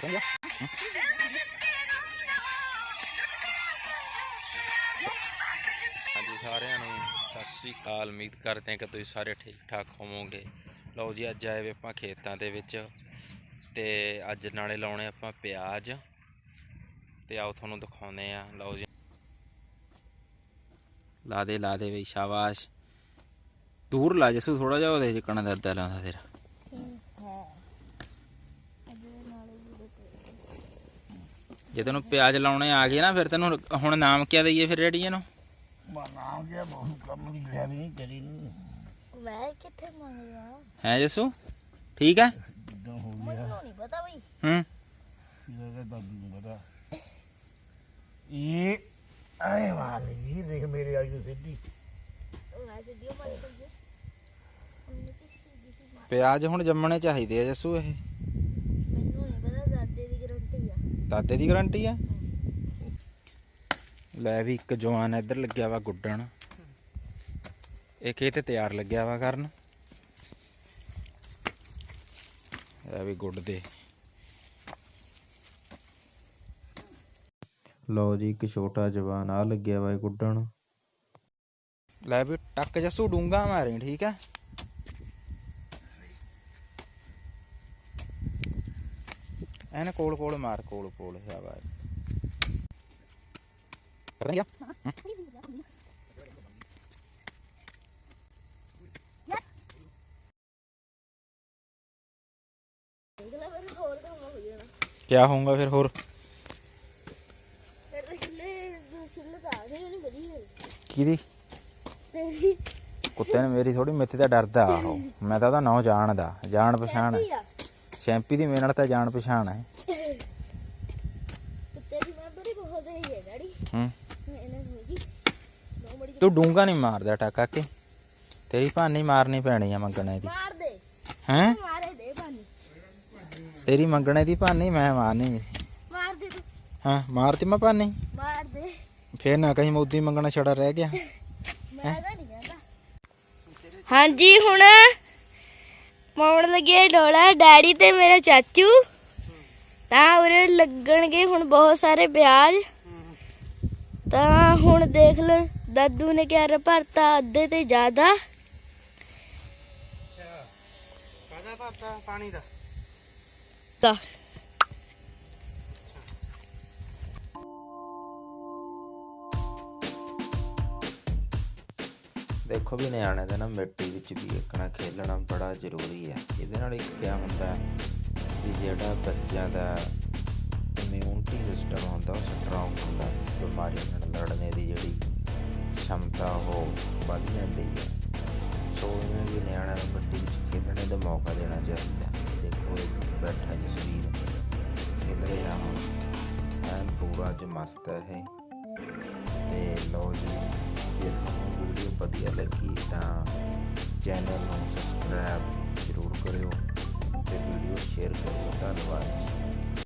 ਕਰੇਂਗਾ ਹਾਂਜੀ, ਸਾਰਿਆਂ ਨੂੰ ਸਤਿ ਸ੍ਰੀ ਅਕਾਲ। ਉਮੀਦ ਕਰਦੇ ਹਾਂ ਕਿ ਤੁਸੀਂ ਸਾਰੇ ਠੀਕ ਠਾਕ ਹੋਵੋਗੇ। ਲਓ ਜੀ, ਅੱਜ ਆਏ ਵੇ ਆਪਾਂ ਖੇਤਾਂ ਦੇ ਵਿੱਚ ਤੇ ਅੱਜ ਨਾਲੇ ਲਾਉਣੇ ਆਪਾਂ ਪਿਆਜ਼। ਤੇ ਆਓ ਤੁਹਾਨੂੰ ਦਿਖਾਉਂਦੇ ਆ ਲਓ ਜੀ। ਲਾ ਦੇ ਲਾ ਦੇ ਬਈ, ਸ਼ਾਬਾਸ਼। ਦੂਰ ਲਾ ਜਸੂ ਥੋੜਾ ਜਿਹਾ ਉਹਦੇ ਜਿਕਣਾ ਦਰਦਾ ਲਾਉਂਦਾ ਤੇਰਾ ਜੇ ਤੈਨੂੰ ਪਿਆਜ਼ ਲਾਉਣੇ ਆ ਗਏ ਨਾ ਫਿਰ ਤੈਨੂੰ ਹੁਣ ਨਾਮ ਕਿਆ ਦਈਏ ਫਿਰ ਰੇੜੀਏ ਨੂੰ? ਨਾਮ ਜਿਹਾ ਬਹੁਤ ਕੰਮ ਦੀ ਨਹੀਂ ਕਰੀ ਨਹੀਂ। ਮੈਂ ਕਿੱਥੇ ਮੰਗਦਾ? ਹੈ ਜਸੂ? ਠੀਕ ਹੈ? ਜਿੱਦਾਂ ਹੋ ਗਿਆ? ਮੈਨੂੰ ਨਹੀਂ ਪਤਾ ਬਈ। ਹੂੰ। ਇਹਦਾ ਦਾਦੂ ਨੂੰ ਪਤਾ। ਇਹ ਆਏ ਵਾਲੀ ਦੇਖ ਮੇਰੇ ਆਈ ਨੂੰ ਸਿੱਧੀ। ਮੈਂ ਵੀਡੀਓ ਮਾਰੀ ਸੀ ਪਿਆਜ਼ ਹੁਣ ਜੰਮਣੇ ਚਾਹੀਦੇ ਆ ਜਸੂ ਇਹ ਮੈਨੂੰ ਨਹੀਂ ਪਤਾ ਦਾਦੇ ਦੀ ਗਰੰਟੀ ਆ ਦਾਦੇ ਦੀ ਗਾਰੰਟੀ ਆ? ਲੈ ਵੀ ਇੱਕ ਜਵਾਨ ਇੱਧਰ ਲੱਗਿਆ ਵਾ ਗੁੱਡਣ। ਇਹ ਖੇਤ ਤਿਆਰ ਲੱਗਿਆ ਵਾ ਕਰਨ। ਇਹ ਵੀ ਗੁੱਡ ਦੇ। ਲਓ ਜੀ ਇੱਕ ਛੋਟਾ ਜਵਾਨ ਆ ਲੱਗਿਆ ਵਾ ਗੁੱਡਣ। ਲੈ ਵੀ ਟੱਕ ਜੱਸੂ ਡੂੰਗਾ ਮਾਰੇ ਠੀਕ ਹੈ ਐਨ ਕੋਲ ਕੋਲ ਮਾਰ ਕੋਲ ਕੋਲ ਸ਼ਾਬਾਸ਼ ਕਰ ਦਿਆ ਅਗਲਾ ਵਾਰ ਹੋਰ ਕੰਮ ਹੋ ਜਾਣਾ ਕੀ ਹੋਊਗਾ ਫਿਰ ਹੋਰ ਕਿਹਦੀ ਕੁੱਤੇ ਨੇ ਮੇਰੀ ਥੋੜੀ ਮਿੱਥੇ ਦਾ ਡਰਦਾ ਉਹ ਮੈਂ ਤਾਂ ਉਹਦਾ ਨਾਂ ਜਾਣਦਾ ਜਾਣ ਪਛਾਣ ਸ਼ੈਂਪੀ ਦੀ ਮੇਰੇ ਨਾਲ ਤਾਂ ਜਾਣ ਪਛਾਣ ਹੈ। ਬਹੁਤ ਡੈਡੀ। ਬੜੀ ਤੂੰ ਡੂੰਗਾ ਨਹੀਂ ਮਾਰਦਾ ਟਾਕਾ ਕੇ। ਤੇਰੀ ਭਾਨੀ ਮਾਰਨੀ ਪੈਣੀ ਆ ਮੰਗਣੇ ਦੀ। ਮਾਰ ਦੇ। ਹੈ? ਮਾਰੇ ਦੇ ਪਾਣੀ ਤੇਰੀ ਮੰਗਣੇ ਦੀ ਭਾਨੀ ਮੈਂ ਮਾਰਨੀ। ਮਾਰ ਦੇ ਤੂੰ। ਹਾਂ? ਮਾਰਤੀ ਮੈਂ ਭਾਨੀ? ਮਾਰ ਦੇ। ਫੇਰ ਨਾ ਕਹੀਂ ਮੋਦੀ ਮੰਗਣਾ ਛੜਾ ਰਹਿ ਗਿਆ। ਮੈਂ ਤਾਂ ਨਹੀਂ ਕਹਿੰਦਾ। ਹਾਂਜੀ ਹੁਣ ਪਾਉਣ ਲੱਗੇ ਡੋਲਾ ਡੈਡੀ ਤੇ ਮੇਰਾ ਚਾਚੂ। ਤਾਂ ਉਰੇ ਲੱਗਣਗੇ ਹੁਣ ਬਹੁਤ ਸਾਰੇ ਪਿਆਜ਼ ਤਾਂ ਹੁਣ ਦੇਖ ਲੈ ਦਾਦੂ ਨੇ ਕਿਹਾ ਭਰਤਾ ਅੱਧੇ ਤੇ ਜ਼ਿਆਦਾ। ਕਾਹਦਾ ਪਾਤਾ ਪਾਣੀ ਦਾ? ਤਾਂ ਦੇਖੋ ਵੀ ਨਿਆਣੇ ਦਾ ਨਾ ਮਿੱਟੀ ਵਿੱਚ ਵੀ ਇੱਕਣਾ ਖੇਲਣਾ ਬੜਾ ਜ਼ਰੂਰੀ ਹੈ। ਇਹਦੇ ਨਾਲ ਇੱਕ ਕਿਆ ਹੁੰਦਾ ਹੈ ਵੀ ਜਿਹੜਾ ਬੱਚਿਆਂ ਦਾ ਇਮਿਊਨਿਟੀ ਸਿਸਟਮ ਹੁੰਦਾ, ਉਹ ਸਟਰੋਂਗ ਹੁੰਦਾ ਬਿਮਾਰੀਆਂ ਨਾਲ ਲੜਨੇ ਦੀ ਜਿਹੜੀ ਸ਼ਮਤਾ, ਉਹ ਵੱਧ ਜਾਂਦੀ ਹੈ। ਸੋ ਇਹਨਾਂ ਵੀ ਨਿਆਣਿਆਂ ਨੂੰ ਮਿੱਟੀ ਵਿੱਚ ਖੇਡਣੇ ਦਾ ਮੌਕਾ ਦੇਣਾ ਚਾਹੀਦਾ ਦੇਖੋ ਇਹ ਬੈਠਾ ਜਸਵੀਰ ਖੇਡ ਰਿਹਾ ਹੁਣ ਐਨ ਪੂਰਾ ਅੱਜ ਮਸਤ ਹੈ ਇਹ ਲਓ ਜੀ ਜੇ ਤੁਹਾਨੂੰ ਵੀਡੀਓ ਵਧੀਆ ਲੱਗੀ ਤਾਂ ਚੈਨਲ ਨੂੰ ਸਬਸਕ੍ਰਾਈਬ ਜ਼ਰੂਰ ਕਰਿਓ ਅਤੇ ਵੀਡੀਓ ਸ਼ੇਅਰ ਕਰਿਓ ਧੰਨਵਾਦ ਜੀ